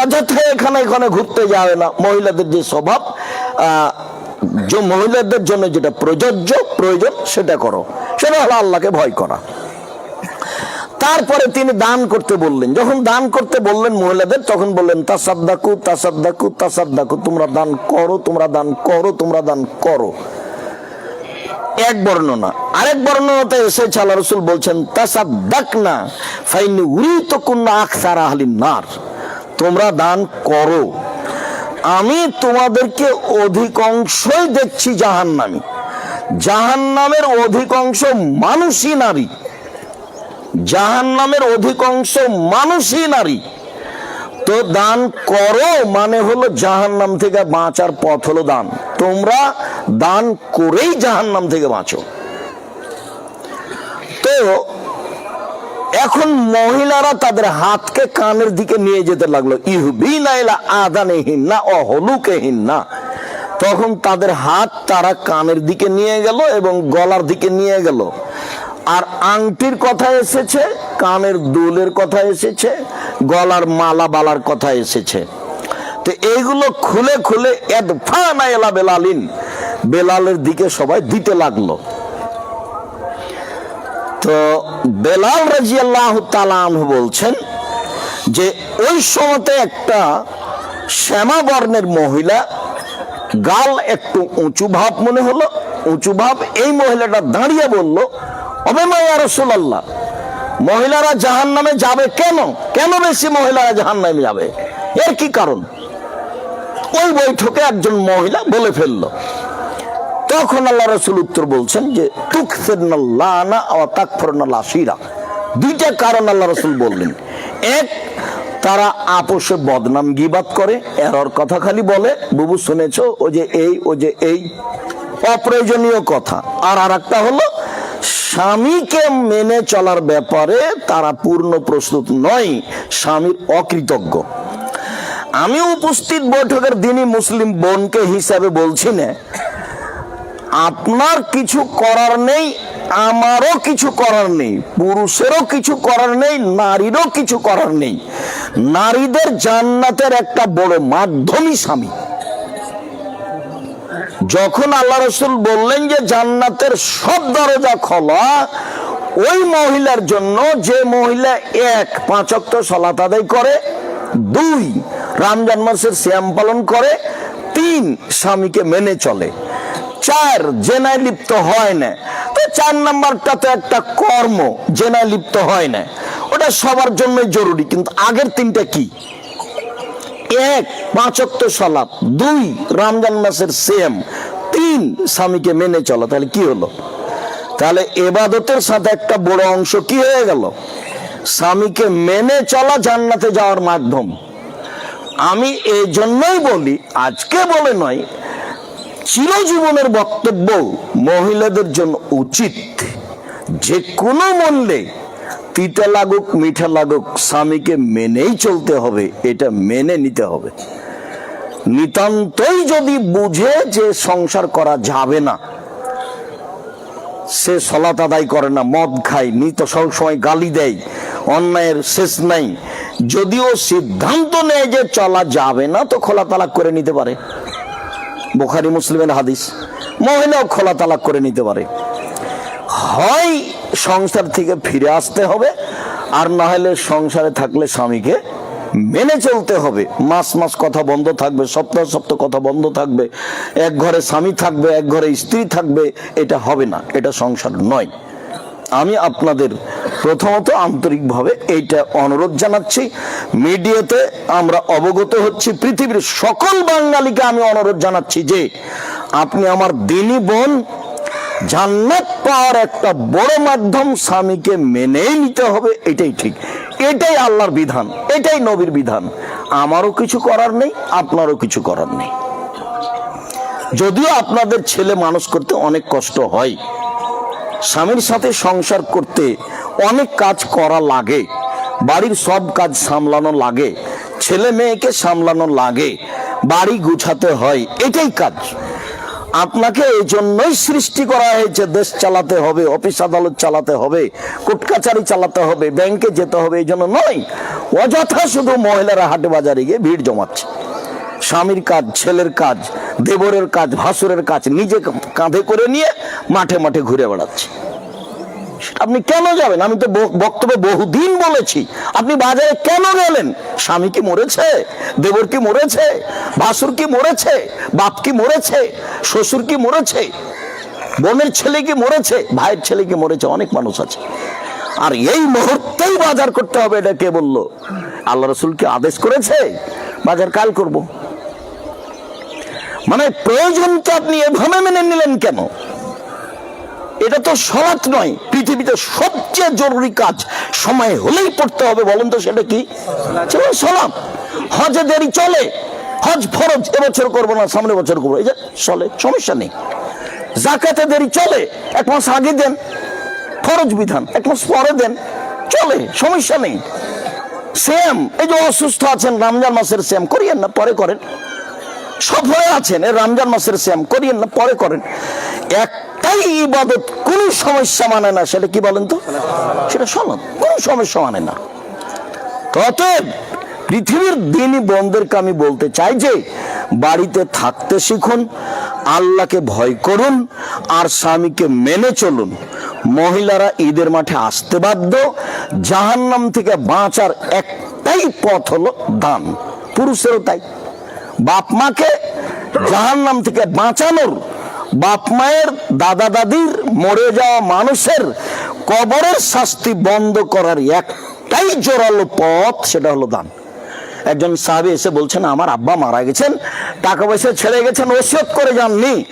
অযথা এখানে এখানে ঘুরতে যাবে না। মহিলাদের যে স্বভাব যে মহিলাদের জন্য যেটা প্রযোজ্য, প্রয়োজন, সেটা করো। সেটা হলো আল্লাহকে ভয় করা। তারপরে তিনি দান করতে বললেন। যখন দান করতে বললেন মহিলাদের, তখন বললেন, তাসাদ্দাকু তাসাদ্দাকু তাসাদ্দাকু, তোমরা দান করো, তোমরা দান করো, তোমরা দান করো। এক বর্ণনা। আরেক বর্ণনাতে এসেছে আল্লাহ রসুল বলছেন তাসাদ্দাক না ফাইনি উরি তো কুন্না আখসার আহলিন নার। তোমরা দান করো। আমি তোমাদেরকে অধিকাংশই দেখছি জাহান্নামী। জাহান্নামের অধিকাংশ মানুষই নারী। জাহান্নামের অধিকাংশ মানুষই নারী। তো দান করো মানে হলো জাহান্নাম থেকে বাঁচার পথ হলো দান। তোমরা দান করেই জাহান্নাম থেকে বাঁচো। তো এখন মহিলারা তাদের হাতকে কানের দিকে নিয়ে যেতে লাগল। ইহবিনা না অহলুকেহীন না তখন তাদের হাত তারা কানের দিকে নিয়ে গেল এবং গলার দিকে নিয়ে গেল। আর আংটির কথা এসেছে, কানের দুলের কথা এসেছে, গলার মালা বালার কথা এসেছে। তো এইগুলো খুলে খুলে এদফানা এলা বেলালিন। বেলালের দিকে সবাই দিতে লাগল। তো বেলাল রাজিয়াল্লাহ তালাম বলছেন যে ওই সময়তে একটা শ্যামা বর্ণের মহিলা গাল একটু উঁচু ভাব মনে হলো, উঁচু ভাব, এই মহিলাটা দাঁড়িয়ে বলল অবেমায়া রসুল্লাহ মহিলারা জাহান নামে যাবে কেন? কেন বেশি মহিলারা জাহান নামে যাবে? এর কি কারণ? ওই বৈঠকে একজন মহিলা বলে ফেলল তখন আল্লাহ রসুল উত্তর বলছেন যে তুকফিরা দুইটা কারণ আল্লাহ রসুল বললেন। এক, তারা আপোষে বদনাম গিবাত করে, এরর কথা খালি বলে, বুবু, শুনেছো? ও যে এই, ও যে এই। অপ্রয়োজনীয় কথা। আর আর একটা হলো, স্বামীকে মেনে চলার ব্যাপারে তারা পূর্ণ প্রস্তুত নয়, স্বামীর অকৃতজ্ঞ। আমি উপস্থিত বৈঠকের দিনই মুসলিম বোনকে হিসাবে বলছি না আপনার কিছু করার নেই, আমারও কিছু করার নেই, পুরুষেরও কিছু করার নেই, নারীরও কিছু করার নেই। নারীদের জান্নাতের একটা বড় মাধ্যমই স্বামী। যখন আল্লাহ রসুল বললেন যে জান্নাতের সব দরজা খোলা, ওই মহিলার জন্য যে মহিলা এক পাঁচক্ত সলাত আদায় করে, দুই, রমজান মাসের শ্যাম পালন করে, তিন, স্বামীকে মেনে চলে। চার জেনায় লিপ্ত হয় না। তো চার নাম্বারটা তো একটা কর্ম, জেনায় লিপ্ত হয় না। ওটা সবার জন্যই জরুরি, কিন্তু আগের তিনটা কি? এক পাঁচক্ত সলাপ দুই, রমজান মাসের সেম তিন, স্বামীকে মেনে চলা। তাহলে কি হলো? তাহলে এবাদতের সাথে একটা বড় অংশ কি হয়ে গেল? স্বামীকে মেনে চলা জান্নাতে যাওয়ার মাধ্যম। আমি এই জন্যই বলি, আজকে বলে নয় চিরজীবনের বক্তব্য মহিলাদের জন্য উচিত। যে কোনো মূল্যে তিতা লাগুক, মিঠা লাগুক, স্বামীকে মেনেই চলতে হবে, এটা মেনে নিতে হবে। নিতান্তই যদি বুঝে যে সংসার করা যাবে না, সে সলাত আদায় করে না, মদ খায়, নিত সবসময় গালি দেয়, অন্যায়ের শেষ নাই, যদিও সিদ্ধান্ত নেয় যে চলা যাবে না, তো খোলা তালাক করে নিতে পারে। বোখারি মুসলিমের হাদিস, মহিলাও খোলা তালাক করে নিতে পারে। হয় সংসার থেকে ফিরে আসতে হবে, আর না হলে সংসারে থাকলে স্বামীকে মেনে চলতে হবে। মাস মাস কথা বন্ধ থাকবে, সপ্তাহ সপ্তাহ কথা বন্ধ থাকবে, এক ঘরে স্বামী থাকবে, এক ঘরে স্ত্রী থাকবে, এটা হবে না, এটা সংসার নয়। আমি আপনাদের প্রথমত আন্তরিকভাবে এইটা অনুরোধ জানাচ্ছি। মিডিয়াতে আমরা অবগত হচ্ছি, পৃথিবীর সকল বাঙালিকে আমি অনুরোধ জানাচ্ছি যে আপনি আমার দিনী বোন, জান্নাত পাওয়ার একটা বড় মাধ্যম স্বামীকে মেনেই নিতে হবে, এটাই ঠিক। এটাই আল্লাহর বিধান, এটাই নবীর বিধান। আমারও কিছু করার নেই, আপনারও কিছু করার নেই। যদিও আপনাদের ছেলে মানুষ করতে অনেক কষ্ট হয় স্বামীর সাথে সংসার করতে অনেক কাজ করা লাগে, বাড়ির সব কাজ সামলানো লাগে, ছেলে মেয়েকে সামলানো লাগে, বাড়ি গুছাতে হয়, এটাই কাজ। আপনাকে এই জন্যই সৃষ্টি করা হয়েছে, দেশ চালাতে হবে, অফিস আদালত চালাতে হবে কোর্ট কাছারি চালাতে হবে, ব্যাংকে যেতে হবে এই জন্য নয়, অযথা শুধু মহিলারা হাটে বাজারে গিয়ে ভিড় জমাচ্ছে। স্বামীর কাজ, ছেলের কাজ, দেবরের কাজ, ভাসুরের কাজ নিজে কাঁধে করে নিয়ে মাঠে মাঠে ঘুরে বেড়াচ্ছে। আপনি কেন যাবেন? আমি তো বক্তব্যে বহুদিন বলেছি। আপনি বাজারে কেন গেলেন? স্বামী কি মরেছে? দেবর কি মরেছে? ভাসুর কি মরেছে? বাপ কি মরেছে? শ্বশুর কি মরেছে? বোনের ছেলে কি মরেছে? ভাইয়ের ছেলে কি মরেছে? অনেক মানুষ আছে। আর এই মুহূর্তেই বাজার করতে হবে, এটা কে বলল? আল্লাহ রসুল কি আদেশ করেছে? বাজার কাল করব। মানে প্রয়োজনকে আপনি এভাবে মেনে নিলেন কেন? এটা তো সলাৎ নয়, পৃথিবীতে সবচেয়ে জরুরি কাজ সময় হলেই পড়তে হবে, বলেন তো সেটা কি? সলাৎ। হজে দেরি চলে, হজ ফরজ, এবছর করব না সামনে বছর করব। এই যে চলে, সমস্যা নেই। জাকাতে দেরি চলে, এক মাস আগে দেন, ফরজ বিধান, এক মাস পরে দেন, চলে, সমস্যা নেই। সেম এই যে অসুস্থ আছেন, রমজান মাসের সেম করিয়েন না, পরে করেন। সফরে আছেন। রমজান মাসের শ্যাম করিয়েন না, পরে করেন। একটাই ইবাদত, কোন সমস্যা মানে না। সেটা কি বলেন তো? সেটা সনদ কোন সমস্যা মানে না। অতএব পৃথিবীর দিনই বন্ধেরকে আমি বলতে চাই যে, বাড়িতে থাকতে শিখুন, আল্লাহকে ভয় করুন, আর স্বামীকে মেনে চলুন। মহিলারা ঈদের মাঠে আসতে বাধ্য, জাহান্নাম থেকে বাঁচার একটাই পথ হলো দান। পুরুষেরও তাই। বাপ মাকে জাহান নাম থেকে বাঁচানোর, বাপ মায়ের দাদা দাদির মরে যাওয়া মানুষের কবরের শাস্তি বন্ধ করার একটাই জোরালো পথ, সেটা হলো দান। একজন সাহাবি এসে বলছেন, আমার আব্বা মারা গেছেন, টাকা পয়সা ছেড়ে গেছেন, ওসিয়ত করে যাননি।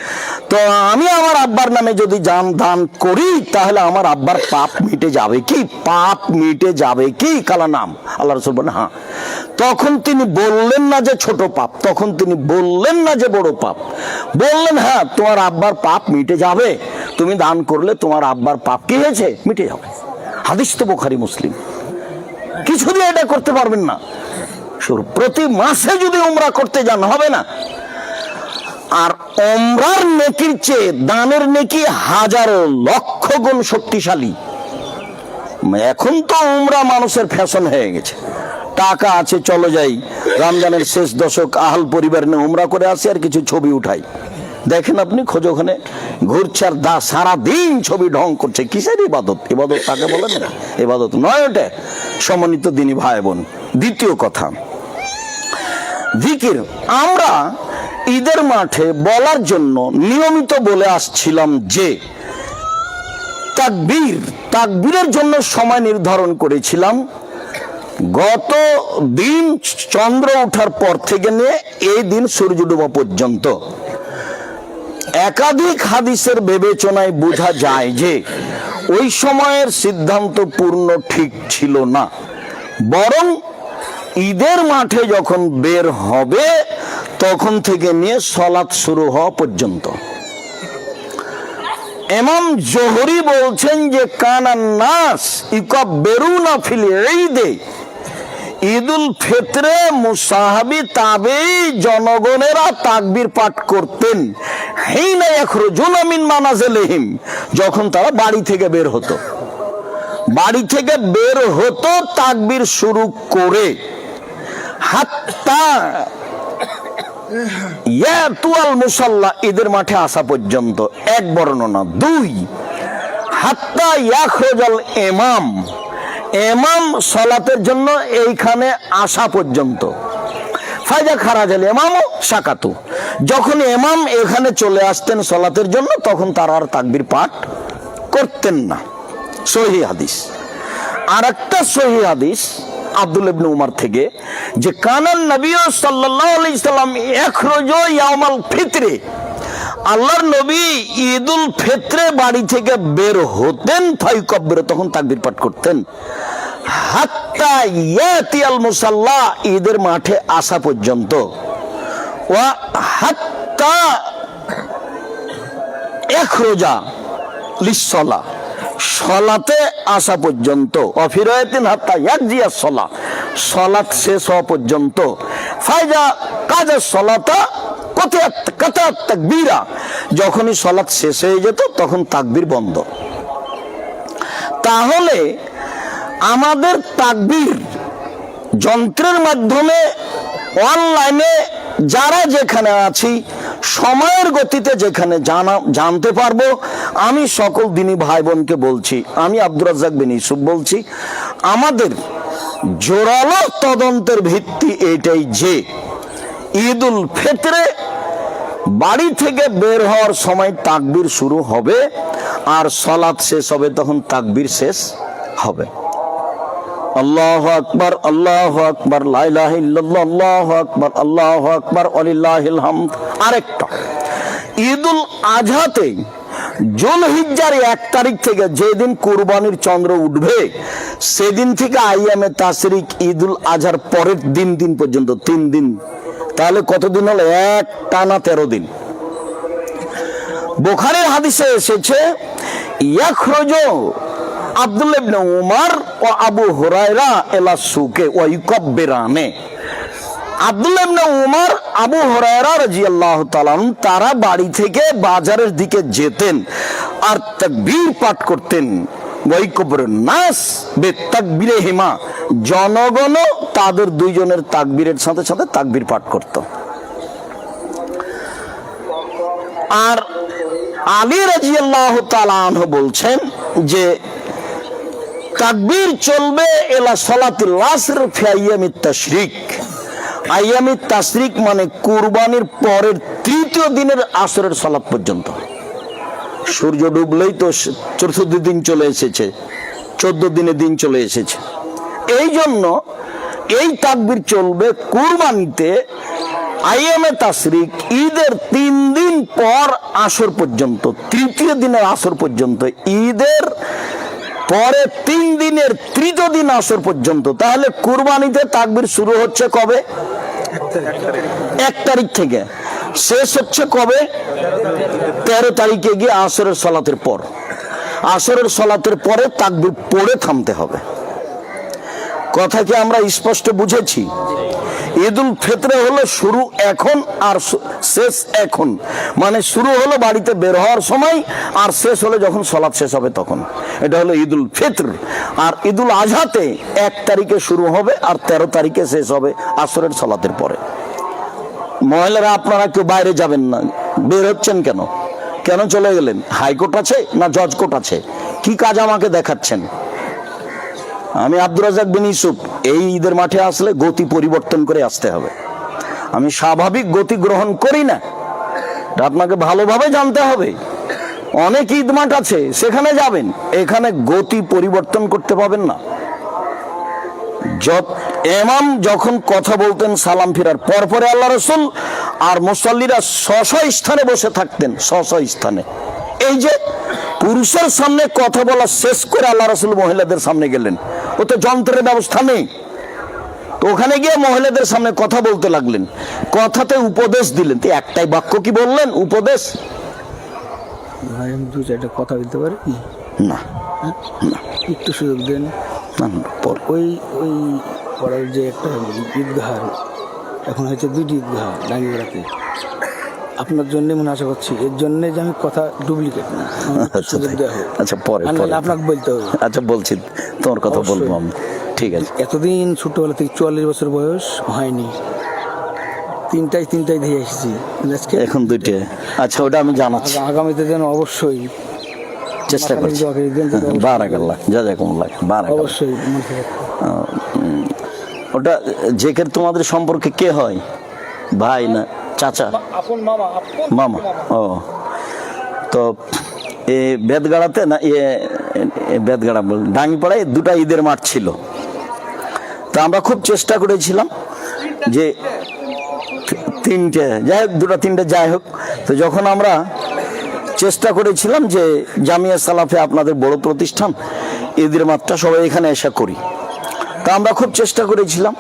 তো আমি আমার আব্বার নামে যদি যান দান করি, তাহলে আমার আব্বার পাপ মিটে যাবে কি? পাপ মিটে যাবে কি? কালা নাম। আল্লাহ রসুল বলেন হ্যাঁ। তখন তিনি বললেন না যে ছোট পাপ, তখন তিনি বললেন না যে বড় পাপ। বললেন হ্যাঁ তোমার আব্বার পাপ মিটে যাবে। তুমি দান করলে তোমার আব্বার পাপ কি হয়েছে? মিটে যাবে। হাদিস তো বোখারি, মুসলিম। কিছু দিয়ে এটা করতে পারবেন না। প্রতি মাসে যদি ওমরা করতে যান, হবে না। আর ওমরার নেকির চেয়ে দানের নেকি হাজারো লক্ষ গুণ শক্তিশালী। এখন তো উমরা মানুষের ফ্যাশন হয়ে গেছে। টাকা আছে, চলো যাই। রমজানের শেষ দশক, আহল পরিবার নিয়ে উমরা করে আসি, আর কিছু ছবি উঠাই। দেখেন আপনি, খোঁজ ওখানে ঘুরছে আর দা সারাদিন ছবি ঢং করছে। কিসের ইবাদত? ইবাদত তাকে বলেন না? ইবাদত নয় ওটা। সমন্বিত দিনী ভাই বোন। দ্বিতীয় কথা, জিকির। আমরা ঈদের মাঠে বলার জন্য নিয়মিত বলে আসছিলাম যে, তাকবীর, তাকবীরের জন্য সময় নির্ধারণ করেছিলাম। গত দিন চন্দ্র ওঠার পর থেকে নিয়ে এই দিন সূর্য ডোবা পর্যন্ত। একাধিক হাদিসের বিবেচনায় বোঝা যায় যে ওই সময়ের সিদ্ধান্ত পূর্ণ ঠিক ছিল না। বরং ঈদের মাঠে যখন বের হবে, তখন থেকে নিয়ে সলাৎ শুরু হওয়া পর্যন্ত। এমাম জোহরি বলছেন যে, কানান নাস ইকব বেরুনা ফিল ঈদে। ঈদুল ফিতরে মুসাহাবি তাবে জনগণেরা তাকবীর পাঠ করতেন। মিন মানাজিলিহিম, যখন তারা বাড়ি থেকে বের হতো। বাড়ি থেকে বের হতো, তাকবীর শুরু করে। হাত্তা ইয়াতুয়াল মুসাল্লা, ঈদের মাঠে আসা পর্যন্ত, এক বর্ণনা, দুই। হাত্তা ইয়াখরুজাল ইমাম ইমাম সলাতের জন্য এইখানে আসা পর্যন্ত। ফায়দা খারাজ আল এমামও সাকাতু। যখন এমাম এখানে চলে আসতেন সলাতের জন্য, তখন তারা আর তাকবির পাঠ করতেন না। সহি হাদিস। আর একটা সহি হাদিস আব্দুল ইবনে উমার থেকে, যে কানান নবী সাল্লাল্লাহু আলাইহি সাল্লাম, ইখরুজু ইয়াউমাল ফিতরে। আল্লাহর নবী ঈদুল ফিতরে বাড়ি থেকে বের হতেন ফাইকব্বির তখন তাকবীর পাঠ করতেন। হাত্তা ইয়াতি আল মুসাল্লা, ঈদের মাঠে আসা পর্যন্ত। ওয়া হাত্তা এখরোজা লিসলা সলাতে আসা পর্যন্ত। অফিরায়তিন হাত্তা ইয়াজিয়া সলা সলাত শেষ হওয়া পর্যন্ত। ফায়জা কাজের সলাতা তাকবীরা। যখনই সলাত শেষ হয়ে যেত, তখন তাকবীর বন্ধ। তাহলে আমাদের তাকবীর যন্ত্রের মাধ্যমে, অনলাইনে যারা যেখানে আছি, সময়ের গতিতে যেখানে জানা, জানতে পারব, আমি সকল দিনই ভাই বোনকে বলছি, আমি আব্দুর রাজ্জাক বিন ইউসুফ বলছি, আমাদের জোরালো তদন্তের ভিত্তি এটাই যে ঈদুল ফিতরে বাড়ি থেকে বের হওয়ার সময় তাকবির শুরু হবে আর সলাৎ শেষ হবে, তখন তাকবির শেষ হবে। আল্লাহ আকবর আল্লাহ আকবর লাইলাহ আল্লাহ আকবর আল্লাহ আকবর আলিল্লাহ আরেকটা, ঈদুল আজহাতে জুল হিজ্জার এক তারিখ থেকে যেদিন কুরবানির চন্দ্র উঠবে, সেদিন থেকে আইয়ামে তাসরিক ঈদুল আজহার পরের দিন দিন পর্যন্ত, তিন দিন। তাহলে কতদিন হলো? এক টানা তেরো দিন। বোখারের হাদিসে এসেছে, ইয়াখরজ আব্দুল ইবনে উমার ও আবু হুরায়রা এলা সুকে ও ইউকাব্বিরানে। আব্দুল্লাহ ইবনে উমর আবু হুরায়রা রাদিয়াল্লাহু তাআলা তারা বাড়ি থেকে বাজারের দিকে যেতেন আর তাকবীর পাঠ করতেন। ওয়াইকবর নাস তাকবীরে হিমা জনগণ তাদের দুইজনের তাকবীরের সাথে সাথে তাকবীর পাঠ করত। আর আলী রাজিয়াল্লাহু তাআলা আনহু বলছেন যে, তাকবীর চলবে এলা সলাতুল আসর ফি আইয়ামিত তাশরিক। আইয়ামিত তাসরিক মানে কুরবানির পরের তৃতীয় দিনের আসরের সালাত পর্যন্ত। সূর্য ডুবলেই তো চতুর্থ দিন চলে এসেছে, চোদ্দ দিনে দিন চলে এসেছে। এই জন্য এই তাকবির চলবে কুরবানিতে আইএমএ তাসরিক ঈদের তিন দিন পর আসর পর্যন্ত, তৃতীয় দিনের আসর পর্যন্ত, ঈদের পরে তিন দিনের তৃতীয় দিন আসর পর্যন্ত। তাহলে কুরবানিতে তাকবির শুরু হচ্ছে কবে? এক তারিখ থেকে। শেষ হচ্ছে কবে? তেরো তারিখে গিয়ে আসরের সলাতের পর। আসরের সলাতের পরে তাকবির পড়ে থামতে হবে। কথা কি আমরা স্পষ্ট বুঝেছি? ঈদুল ফিতরে হলো শুরু এখন আর শেষ এখন। মানে শুরু হলো বাড়িতে বের হওয়ার সময় আর শেষ হলো যখন সলাৎ শেষ হবে তখন। এটা হলো ঈদুল ফিতর। আর ঈদুল আজহাতে এক তারিখে শুরু হবে আর তেরো তারিখে শেষ হবে আসরের সলাতের পরে। মহিলারা, আপনারা কেউ বাইরে যাবেন না। বের হচ্ছেন কেন? কেন চলে গেলেন? হাইকোর্ট আছে না জজ কোর্ট আছে? কি কাজ আমাকে দেখাচ্ছেন? আমি আব্দুর রাজাক বিন ইউসুফ, এই ঈদের মাঠে আসলে গতি পরিবর্তন করে আসতে হবে। আমি স্বাভাবিক গতি গ্রহণ করি না আপনাকে ভালোভাবে জানতে হবে। অনেক ঈদ মাঠ আছে, সেখানে যাবেন, এখানে গতি পরিবর্তন করতে পাবেন না। এমাম যখন কথা বলতেন সালাম ফিরার পরপরে আল্লাহ রসুল আর মুসল্লিরা স্ব স্থানে বসে থাকতেন স্ব স্থানে। এই যে পুরুষের সামনে কথা বলা শেষ করে আল্লাহ রসুল মহিলাদের সামনে গেলেন। ও তো যন্ত্রের ব্যবস্থা নেই। তো ওখানে গিয়ে মহিলাদের সামনে কথা বলতে লাগলেন। কথাতে উপদেশ দিলেন। তো একটাই বাক্য কি বললেন? উপদেশ? দু চারটা কথা বলতে পারি? কি না। একটু সুযোগ দেন। না, না, পর ওই ওই পড়ার যে একটা ঈদগাহ এখন হয়েছে দুইটি ঈদগাহ ডাঙ্গিপাড়াতে। আপনার জন্যে মনে আশা করছি। এর জন্যে যে আমি কথা ডুপ্লিকেট না। আচ্ছা, হোক। আচ্ছা পরে আপনাকে বলতে হবে। আচ্ছা বলছি। তোমার কথা বলব আমি। ঠিক আছে। এতদিন ছোটবেলা থেকে চুয়াল্লিশ বছর বয়স হয়নি। তিনটাই তিনটাই দিয়ে এসেছি। আজকে এখন দুইটে। আচ্ছা ওটা আমি জানাচ্ছি। আগা- আগামীতে যেন অবশ্যই চেষ্টা করছি। বারাকাল্লাহ। যা যা কম লাগে। বারাকাল্লাহ। অবশ্যই। ওটা জেকের তোমাদের সম্পর্কে কে হয়? ভাই না চাচা। মামা ও। তো এ বেদগাড়াতে না ইয়ে বেদগাড়া বল ডাঙ্গিপাড়ায় দুটা ঈদের মাঠ ছিল। তা আমরা খুব চেষ্টা করেছিলাম যে তিনটে যাই হোক দুটা তিনটে যাই হোক। তো যখন আমরা চেষ্টা করেছিলাম যে জামিয়া সালাফে আপনাদের বড় প্রতিষ্ঠান ঈদের মাঠটা সবাই এখানে এসে করি। তা আমরা খুব চেষ্টা করেছিলাম।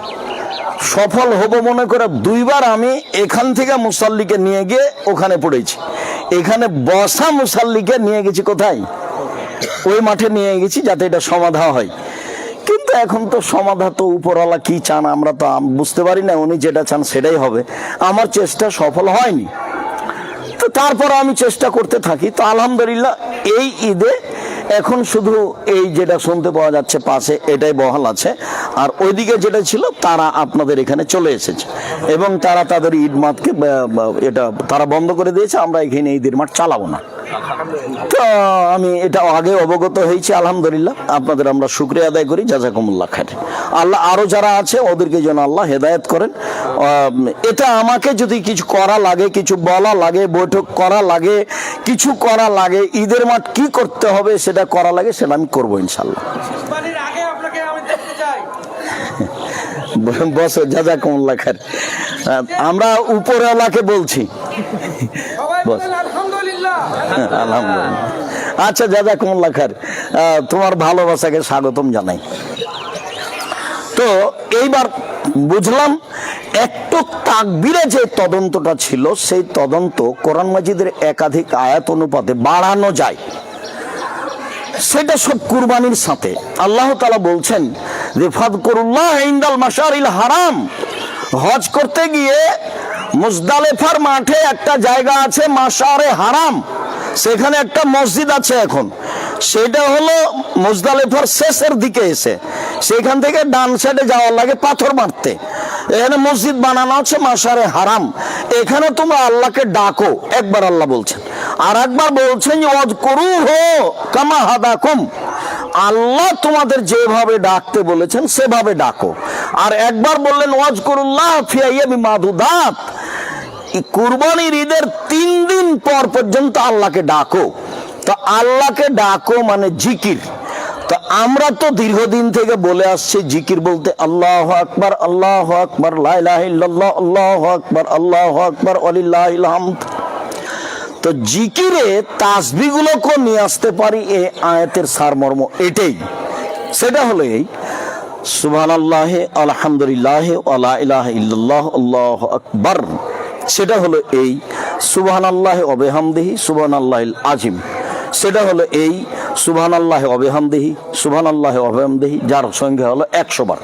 সফল হব মনে করে দুইবার আমি এখান থেকে মুসাল্লিকে নিয়ে গিয়ে ওখানে পড়েছি। এখানে বসা মুসাল্লিকে নিয়ে গেছি কোথায়? ওই মাঠে নিয়ে গেছি যাতে এটা সমাধা হয়। কিন্তু এখন তো সমাধা তো উপরওয়ালা কি চান আমরা তো বুঝতে পারি না, উনি যেটা চান সেটাই হবে। আমার চেষ্টা সফল হয়নি। তো তারপর আমি চেষ্টা করতে থাকি। তো আলহামদুলিল্লাহ এই ঈদে এখন শুধু এই যেটা শুনতে পাওয়া যাচ্ছে পাশে, এটাই বহাল আছে। আর ওইদিকে যেটা ছিল, তারা আপনাদের এখানে চলে এসেছে। এবং তারা তাদের ঈদ মাঠকে এটা তারা বন্ধ করে দিয়েছে, আমরা এখানে ঈদের মাঠ চালাবো না। তো আমি এটা আগে অবগত হয়েছি আলহামদুলিল্লাহ। আপনাদের আমরা শুক্রিয়া আদায় করি জাজাকুমুল্লাহ খান আল্লাহ আরও যারা আছে ওদেরকে যেন আল্লাহ হেদায়ত করেন। এটা আমাকে যদি কিছু করা লাগে কিছু বলা লাগে বৈঠক করা লাগে কিছু করা লাগে ঈদের মাঠ কি করতে হবে সেটা করা লাগে সেটা আমি করব ইনশাল্লাহ বস জাজাকুমুল্লাহ খান আমরা উপরওয়ালাকে বলছি। বস। আলহামদুলিল্লাহ। আচ্ছা জাজাকুমুল্লাহ খার তোমার ভালোবাসাকে স্বাগতম জানাই। তো, এইবার বুঝলাম, একটু তাকবিরে যে তদন্তটা ছিল, সেই তদন্ত কোরআন মাজিদের একাধিক আয়াত অনুপাতে বাড়ানো যায়। সেটা সব কুরবানির সাথে। আল্লাহ তালা বলছেন যে ফাদকুরুল্লাহ ইন্দাল মাশারিল হারাম। হজ করতে গিয়ে মুজদালেফার মাঠে একটা জায়গা আছে মাশারে হারাম। সেখানে একটা মসজিদ আছে এখন। সেটা হলো মুজদালেফার শেষের দিকে এসে। সেখান থেকে ডান সাইডে যাওয়ার লাগে পাথর মারতে। এখানে মসজিদ বানানো আছে মাশারে হারাম। এখানে তোমরা আল্লাহকে ডাকো, একবার আল্লাহ বলছেন। আর একবার বলছেন অজ করু হো কামা হাদাকুম। আল্লাহ তোমাদের যেভাবে ডাকতে বলেছেন, সেভাবে ডাকো। আর একবার বললেন ওয়াজ করুল্লাহ ফিয়াইয়াবি মাদুদাত কুরবানির ঈদের তিন দিন পর পর্যন্ত আল্লাহকে ডাকো। তো আল্লাহকে ডাকো মানে জিকির। তো আমরা তো দীর্ঘদিন থেকে বলে আসছি জিকির বলতে আল্লাহ আকবার আল্লাহ আকবার আল্লাহ আকবার আল্লাহ আকবার তো জিকিরে তাসবিগুলোকে নিয়ে আসতে পারি এই আয়াতের সারমর্ম এটাই। সেটা হলো এই সুবহান আল্লাহ আলহামদুলিল্লাহ আলা ইলাহা ইল্লাল্লাহ, আল্লাহ আকবার। সেটা হলো এই সুবহান আল্লাহ অবেহামদেহি সুবহান আল্লাহ আজিম। সেটা হলো এই সুবহান আল্লাহ অবেহামদেহি সুবহান আল্লাহ অবেহামদেহি যার সংখ্যা হলো একশো বার।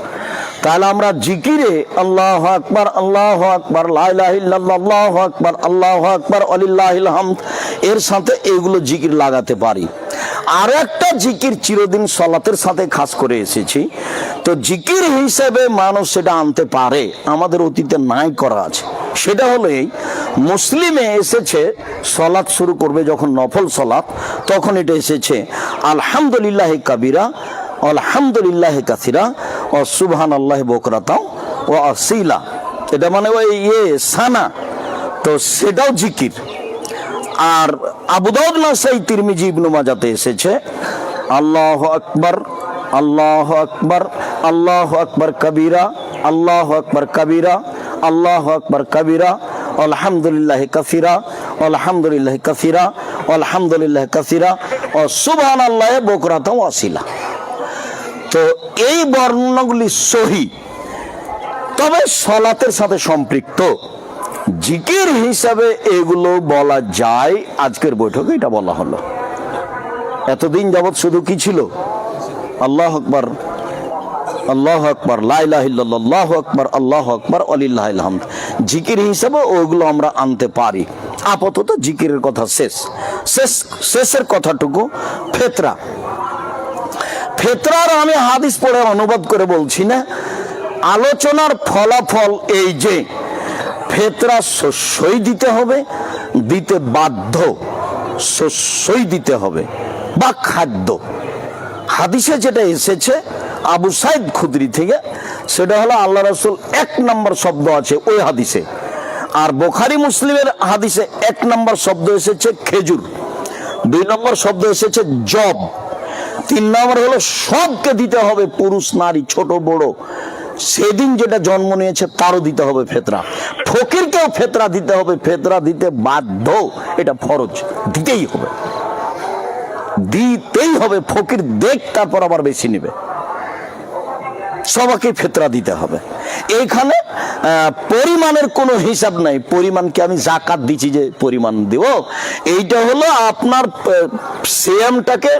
তাহলে আমরা জিকিরে আল্লাহ আকবার আল্লাহ আকবার আল্লাহ আকবার আল্লাহ আকবার আলিল্লাহিল হামদ, এর সাথে এগুলো জিকির লাগাতে পারি। আর একটা জিকির চিরদিন সলাতের সাথে খাস করে এসেছি। তো জিকির হিসেবে মানুষ সেটা আনতে পারে, আমাদের অতীতে নাই করা আছে। সেটা হলো এই, মুসলিমে এসেছে, সলাৎ শুরু করবে যখন নফল সলাৎ, তখন এটা এসেছে, আলহামদুলিল্লাহ কাবিরা, আলহামদুলিল্লাহ কাসিরা, ও সুবহান আল্লাহ বকরাতাও, ও আসিলা। এটা মানে ওই ইয়ে সানা। তো সেটাও জিকির। আর আবুদাউদ নাসাই তিরমিজি ইবনু মাজাতে এসেছে। আল্লাহ আকবার, আল্লাহ আকবর, আল্লাহ আকবার কবিরা, আল্লাহ আকবার কবিরা, আল্লাহ আকবার কবিরা, আলহামদুলিল্লাহ কাসিরা আলহামদুলিল্লাহ কাসিরা আলহামদুলিল্লাহ কাসিরা, ও সুবহান আল্লাহ বকরাতাও আসিলা তো এই বর্ণনাগুলি সহি, তবে সলাতের সাথে সম্পৃক্ত। জিকির হিসাবে এগুলো বলা যায়। আজকের বৈঠকে এটা বলা হলো। এতদিন যাবৎ শুধু কি ছিল? আল্লাহ আকবার আল্লাহ আকবার লাইলাহ আকবার, আল্লাহ আকবার আলিল্লাহ জিকির হিসাবে ওগুলো আমরা আনতে পারি। আপাতত জিকিরের কথা শেষ। শেষ, শেষের কথাটুকু ফেতরা। ফেতরার আমি হাদিস পড়ে অনুবাদ করে বলছি না। আলোচনার ফলাফল এই যে ফেতরা শস্যই দিতে হবে, দিতে বাধ্য শস্যই দিতে হবে বা খাদ্য। হাদিসে যেটা এসেছে, আবু সাইদ খুদরি থেকে, সেটা হলো আল্লাহ রসুল এক নম্বর শব্দ আছে ওই হাদিসে। আর বোখারি মুসলিমের হাদিসে এক নম্বর শব্দ এসেছে খেজুর। দুই নম্বর শব্দ এসেছে জব। তিন নম্বর হলো সবকে দিতে হবে পুরুষ, নারী, ছোট, বড়। সেদিন যেটা জন্ম নিয়েছে, তারও দিতে হবে ফেতরা। ফকিরকেও ফেতরা দিতে হবে, ফেতরা দিতে বাধ্য। এটা ফরজ, দিতেই হবে। দিতেই হবে, ফকির দেখ, তারপর আবার বেশি নেবে। সবাকে ফেতরা দিতে হবে। এইখানে পরিমাণের কোনো হিসাব নাই। পরিমাণকে আমি জাকাত দিচ্ছি যে পরিমাণ দেব। এইটা হলো আপনার সিএমটাকে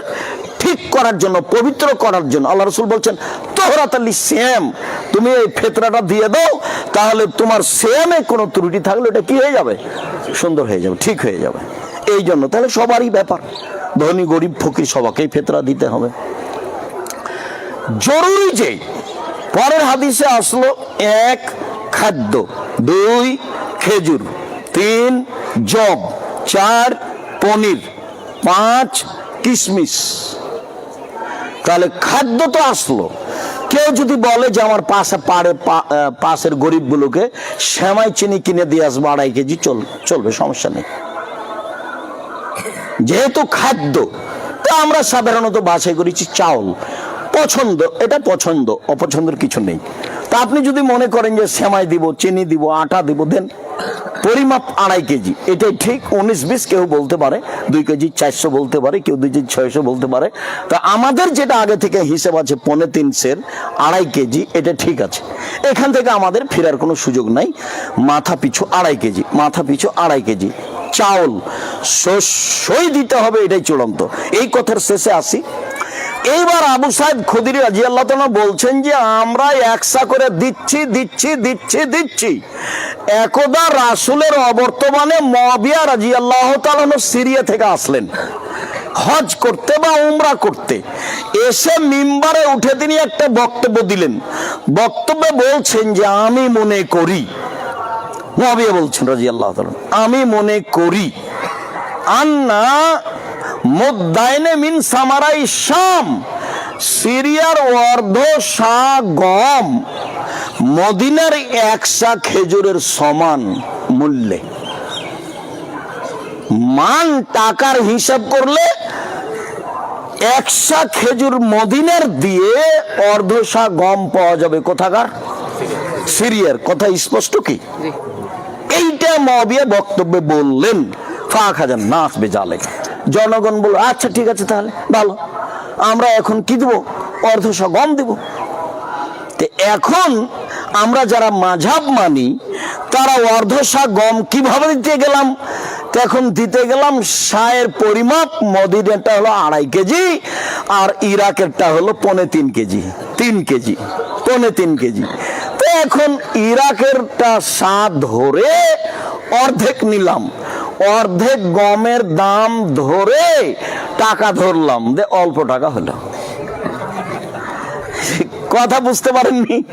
ঠিক করার জন্য, পবিত্র করার জন্য। আল্লাহ রসুল বলছেন, তোহরাত আলী সিএম তুমি এই ফেতরাটা দিয়ে দাও, তাহলে তোমার সিএমে কোনো ত্রুটি থাকলে এটা কি হয়ে যাবে? সুন্দর হয়ে যাবে, ঠিক হয়ে যাবে। এই জন্য, তাহলে সবারই ব্যাপার। ধনী গরিব ফকির সবাকেই ফেতরা দিতে হবে। জরুরি যে পরের হাদিসে আসলো এক খাদ্য, দুই খেজুর, তিন জব, চার পনির, পাঁচ কিশমিশ। তাহলে খাদ্য তো আসলো। কেউ যদি বলে যে আমার পাশে পাড়ে পাশের গরিবগুলোকে শ্যামাই চিনি কিনে দিয়ে আসব আড়াই কেজি, চল, চলবে, সমস্যা নেই। যেহেতু খাদ্য, তা আমরা সাধারণত বাছাই করেছি চাউল। পছন্দ, এটা পছন্দ, অপছন্দের কিছু নেই। তা আপনি যদি মনে করেন যে সেমাই দিব, চিনি দিব, আটা দিব, দেন পরিমাপ আড়াই কেজি, এটাই ঠিক, উনিশ বিশ কেউ বলতে পারে, দুই কেজি চারশো বলতে পারে, কেউ দুই কেজি ছয়শো বলতে পারে। তা আমাদের যেটা আগে থেকে হিসেব আছে পনে তিন সের আড়াই কেজি, এটা ঠিক আছে। এখান থেকে আমাদের ফেরার কোনো সুযোগ নাই, মাথা পিছু আড়াই কেজি, মাথা পিছু আড়াই কেজি। চাউল, শস্যই দিতে হবে, এটাই চূড়ান্ত। এই কথার শেষে আসি। এইবার আবু সাহেব খুদির রাজি আল্লাহ বলছেন যে, আমরা একসা করে দিচ্ছি দিচ্ছি দিচ্ছি দিচ্ছি। একদা রাসুলের অবর্তমানে মবিয়া রাজি আল্লাহ সিরিয়া থেকে আসলেন। হজ করতে বা উমরা করতে। এসে মিম্বারে উঠে তিনি একটা বক্তব্য দিলেন। বক্তব্যে বলছেন যে, আমি মনে করি। মহাবিয়া বলছেন রাজি আল্লাহ আমি মনে করি আন্না মুদাইনে মিন সামারাই শাম। সিরিয়ার অর্ধ সা গম। মদিনার একশা খেজুরের সমান মূল্যে। মান টাকার হিসাব করলে একশা খেজুর মদিনার দিয়ে অর্ধশা গম পাওয়া যাবে কোথাকার? সিরিয়ার। কথা স্পষ্ট কি? এইটা মবিয়া বক্তব্যে বললেন ফাঁক হাজার নাচ বেজালে জনগণ বলল আচ্ছা ঠিক আছে তাহলে, ভালো। আমরা এখন কি দেবো? অর্ধশ গম দেব। এখন আমরা যারা মাঝাব মানি, তারা অর্ধশা গম কীভাবে দিতে গেলাম? এখন দিতে গেলাম সায়ের পরিমাপ, মদিনাটা হলো আড়াই কেজি আর ইরাকেরটা হলো পনে তিন কেজি তিন কেজি, পনে তিন কেজি। তো এখন ইরাকেরটা স্বাদ ধরে অর্ধেক নিলাম। অর্ধেক গমের দাম ধরে টাকা ধরলাম। দে অল্প টাকা হলো। কথা বুঝতে পারেননি?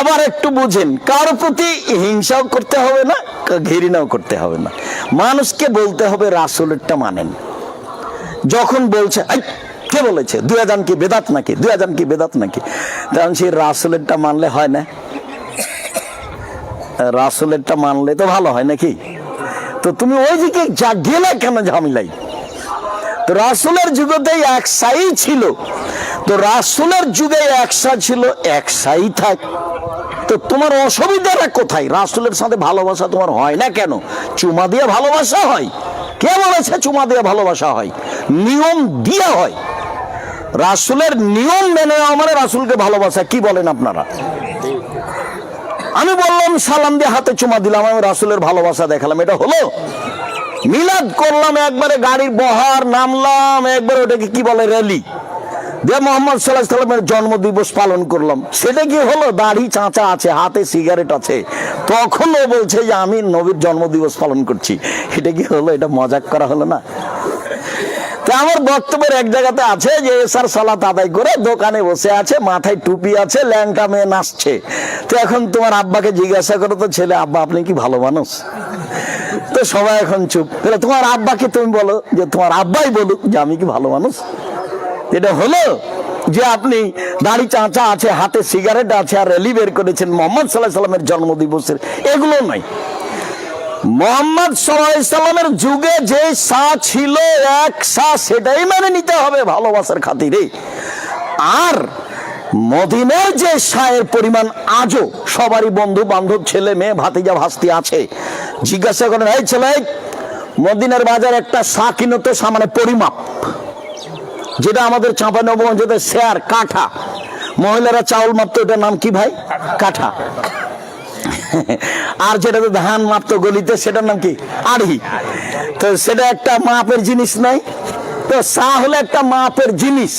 আবার একটু বুঝেন। কার প্রতি হিংসাও করতে হবে না ঘৃণাও করতে হবে না। মানুষকে বলতে হবে রাসুলেরটা মানেন। যখন বলছে "এই, কে বলেছে? দুই হাজার কি বেদাত নাকি? দুই হাজার কি বেদাত নাকি? তখন সেই রাসুলেরটা মানলে হয় না। রাসুলেরটা মানলে তো ভালো হয় নাকি? তো তুমি ওই দিকে যা গেলে কেন ঝামেলাই তো রাসুলের যুগতেই একসাই ছিল। তো রাসুলের যুগে একসা ছিল একসাই থাক। তো তোমার অসুবিধাটা কোথায়? রাসুলের সাথে ভালোবাসা তোমার হয় না কেন? চুমা দিয়ে ভালোবাসা হয়। কে বলেছে চুমা দিয়ে ভালোবাসা হয়? নিয়ম দিয়ে হয়। রাসুলের নিয়ম মেনে নেওয়া মানে রাসুলকে ভালোবাসা। কি বলেন আপনারা? আমি বললাম, সালাম দিয়ে হাতে চুমা দিলাম, আমি রাসুলের ভালোবাসা দেখালাম। এটা হলো? মিলাদ করলাম, একবারে গাড়ির বহার নামলাম, একবার ওটাকে কি বলে র্যালি দিয়ে মোহাম্মদ সাল্লাহ সাল্লামের জন্ম দিবস পালন করলাম। সেটা কি হলো? দাড়ি চাঁচা আছে, হাতে সিগারেট আছে। তখন ও বলছে যে, আমি নবীর জন্ম দিবস পালন করছি। এটা কি হলো? এটা মজাক করা হলো না? তা আমার বক্তব্যের এক জায়গাতে আছে যে এসার সালাত আদায় করে দোকানে বসে আছে, মাথায় টুপি আছে, ল্যাংটা মেয়ে নাচছে। তো এখন তোমার আব্বাকে জিজ্ঞাসা করো তো, ছেলে, আব্বা, আপনি কি ভালো মানুষ? তো সবাই এখন চুপ। তাহলে তোমার আব্বাকে তুমি বলো যে, তোমার আব্বাই বলুক যে, আমি কি ভালো মানুষ? এটা হলো যে আপনি দাড়ি চাঁচা আছে, হাতে সিগারেট আছে, আর রেলি বের করেছেন মোহাম্মদ সাল্লাহ সাল্লামের জন্ম দিবসের এগুলো নাই। মোহাম্মদ সাল্লামের যুগে যে সা ছিল, এক সা, সেটাই মানে নিতে হবে ভালোবাসার খাতিরে। আর মদিনের যে সায়ের পরিমাণ আজও সবারই বন্ধু বান্ধব ছেলে মেয়ে, ভাতিজা, ভাস্তি আছে। জিজ্ঞাসা করেন, এই ছেলে, মদিনের বাজার একটা সা কিনো তো সামান্য পরিমাপ, যেটা আমাদের চাঁপানগঞ্জের শেয়ার, কাঠা। মহিলারা চাউল মাপতো ওটার নাম কি ভাই? কাঠা। আর যেটাতে ধান মাপতো গলিতে, সেটার নাম কি? আড়ি তো সেটা একটা মাপের জিনিস নাই। তো সা হলো একটা মাপের জিনিস।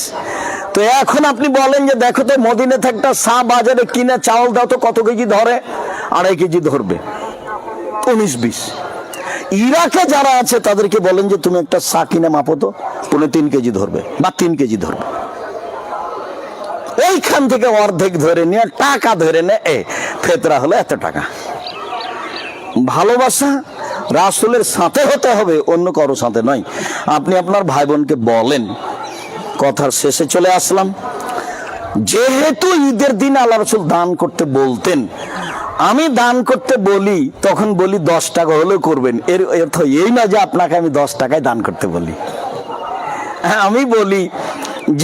তো এখন আপনি বলেন যে দেখো তো মদিনে একটা চা বাজারে কিনে চাউল দাও তো কত কেজি ধরে? আড়াই কেজি ধরবে। উনিশ, বিশ। ইরাকে যারা আছে তাদেরকে বলেন যে তুমি একটা চা কিনে মাপো তো পনেরো তিন কেজি ধরবে বা তিন কেজি ধরবে। এইখান থেকে অর্ধেক ধরে নিয়ে টাকা ধরে নে, এ, ফেতরা হলো এত টাকা। ভালোবাসা রাসুলের সাথে হতে হবে, অন্য কারও সাথে নয়। আপনি আপনার ভাই বোনকে বলেন কথার শেষে চলে আসলাম। যেহেতু ঈদের দিন আল্লাহ রসুল দান করতে বলতেন, আমি দান করতে বলি, তখন বলি দশ টাকা হলেও করবেন। এর অর্থ এই না যে আপনাকে আমি দশ টাকায় দান করতে বলি। হ্যাঁ আমি বলি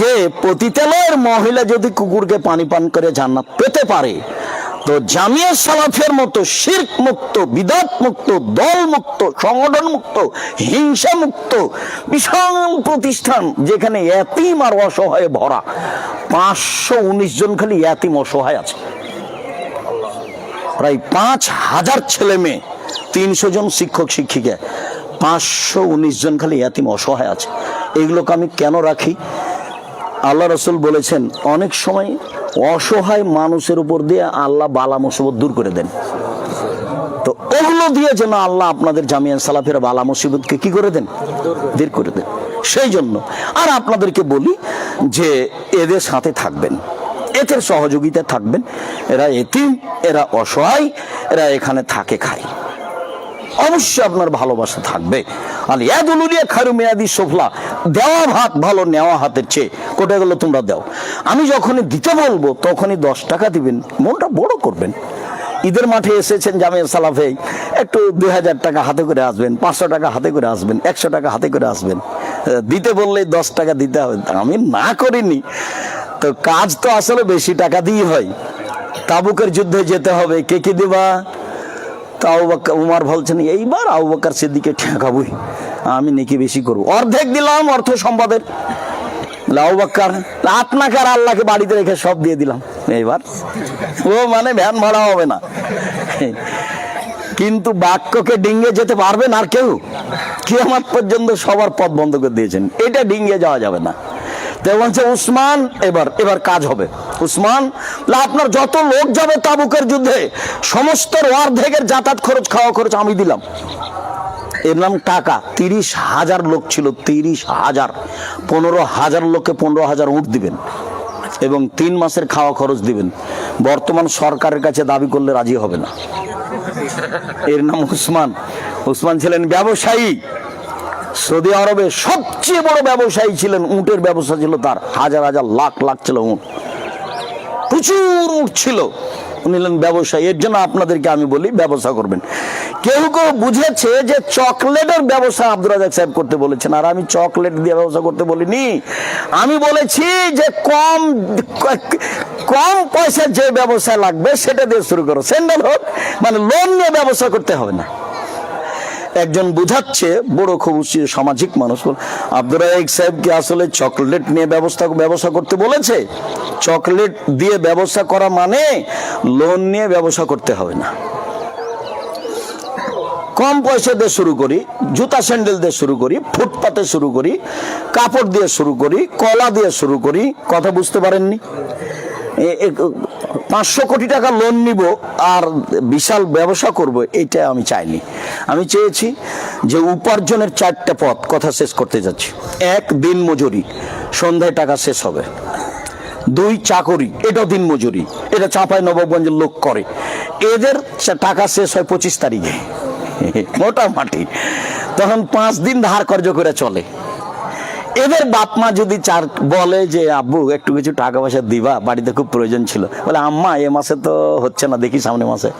যে, পতিতালয়ের মহিলা যদি কুকুরকে পানি পান করে জান্নাত পেতে পারে তো জামিয়া সালাফের মতো শির্ক মুক্ত, বিদাত মুক্ত, দল মুক্ত, সংগঠন মুক্ত, হিংসা মুক্ত, বিশাল প্রতিষ্ঠান যেখানে এতিম আর অসহায় ভরা। পাঁচশো উনিশ জন খালি এতিম অসহায় আছে। প্রায় পাঁচ হাজার ছেলে মেয়ে, তিনশো জন শিক্ষক, শিক্ষিকা, পাঁচশো উনিশ জন খালি এতিম অসহায় আছে। এগুলোকে আমি কেন রাখি? আল্লাহ রসুল বলেছেন, অনেক সময় অসহায় মানুষের উপর দিয়ে আল্লাহ বালা মুসিবত দূর করে দেন। তো ওগুলো দিয়ে যেন আল্লাহ আপনাদের জামিয়ান সালাফের বালা মুসিবতকে কি করে দেন? দূর করে দেন। সেই জন্য আর আপনাদেরকে বলি যে এদের সাথে থাকবেন। এদের সহযোগিতা থাকবেন। এরা এতিম, এরা অসহায়, এরা এখানে থাকে খায়। অবশ্যই আপনার ভালোবাসা থাকবে। আর ইয়াদুলুলিয়া খারু মেয়াদি সোফলা। দেওয়া ভাত ভালো নেওয়া হাতের চেয়ে। কোটে গেলো তোমরা দাও। আমি যখনই দিতে বলব, তখনই দশ টাকা দিবেন। মনটা বড় করবেন। ঈদের মাঠে এসেছেন জামিয়া সালাফে। একটু দুই হাজার টাকা হাতে করে আসবেন, পাঁচশো টাকা হাতে করে আসবেন, একশো টাকা হাতে করে আসবেন। দিতে বললেই দশ টাকা দিতে হবে। আমি না করিনি। তো কাজ তো আসলে বেশি টাকা দিয়ে হয়। তাবুকের যুদ্ধে যেতে হবে। কে কি দেবা? তা উমার বলছেন, এইবার আবু বাক্কার সিদ্দিকে ঠেকাবই। আমি নেকি বেশি করব। অর্ধেক দিলাম, অর্থ সম্পদের। আপনাকে আর আল্লাহকে বাড়িতে রেখে সব দিয়ে দিলাম। এইবার, ও মানে ভ্যান ভাড়া হবে না। কিন্তু বাক্যকে ডিঙ্গে যেতে পারবেন আর কেউ? কিয়ামাত পর্যন্ত সবার পথ বন্ধ করে দিয়েছেন। এটা ডিঙ্গে যাওয়া যাবে না। তো বলছে, উসমান, এবার এবার কাজ হবে। উসমান আপনার যত লোক যাবে তাবুকের যুদ্ধে, সমস্ত অর্ধেকের যাতায়াত খরচ, খাওয়া খরচ আমি দিলাম। এর নাম টাকা তিরিশ হাজার লোক ছিল, তিরিশ হাজার। পনেরো হাজার লোককে পনেরো হাজার উঠ দিবেন এবং তিন মাসের খাওয়া খরচ দিবেন। বর্তমান সরকারের কাছে দাবি করলে রাজি হবে না। এর নাম উসমান উসমান ছিলেন ব্যবসায়ী। সৌদি আরবে সবচেয়ে বড় ব্যবসায়ী ছিলেন। উটের ব্যবসা ছিল তার। হাজার হাজার লাখ লাখ ছিল উট। প্রচুর উট ছিল। উনি হলেন ব্যবসায়ী, এর জন্য আপনাদেরকে আমি বলি ব্যবসা করবেন। কেউ কেউ বুঝেছে যে চকলেটের ব্যবসা আব্দুল রাজাক সাহেব করতে বলেছেন, আর আমি চকলেট দিয়ে ব্যবসা করতে বলিনি। আমি বলেছি যে কম কম পয়সা যে ব্যবসা লাগবে সেটা দিয়ে শুরু করো। সেন্ডেল হোক মানে লোন নিয়ে ব্যবসা করতে হবে না। একজন বুঝাচ্ছে, বড় খুব সামাজিক মানুষ। আব্দুর রাজাক সাহেবকে আসলে চকলেট নিয়ে ব্যবস্থা, ব্যবসা করতে বলেছে? চকলেট দিয়ে ব্যবসা করা মানে লোন নিয়ে ব্যবসা করতে হবে না। কম পয়সা দিয়ে শুরু করি, জুতা স্যান্ডেল দিয়ে শুরু করি, ফুটপাতে শুরু করি, কাপড় দিয়ে শুরু করি, কলা দিয়ে শুরু করি, কথা বুঝতে পারেননি? পাঁচশো কোটি টাকা লোন নিব আর বিশাল ব্যবসা করব, এটা আমি চাইনি। আমি চেয়েছি যে উপার্জনের চারটা পথ, কথা শেষ করতে যাচ্ছি। এক, দিন মজুরি, সন্ধ্যায় টাকা শেষ হবে। দুই, চাকরি, এটাও দিন মজুরি, এটা চাঁপাই নবাবগঞ্জের লোক করে। এদের টাকা শেষ হয় পঁচিশ তারিখে। মোটামুটি। তখন পাঁচ দিন ধার কর্য করে চলে। এদের বাপ মা যদি চার বলে যে, আব্বু, একটু কিছু টাকা পয়সা দিবা, বাড়িতে খুব প্রয়োজন ছিল। বলে, আম্মা, এ মাসে তো হচ্ছে না, দেখি সামনে মাসে।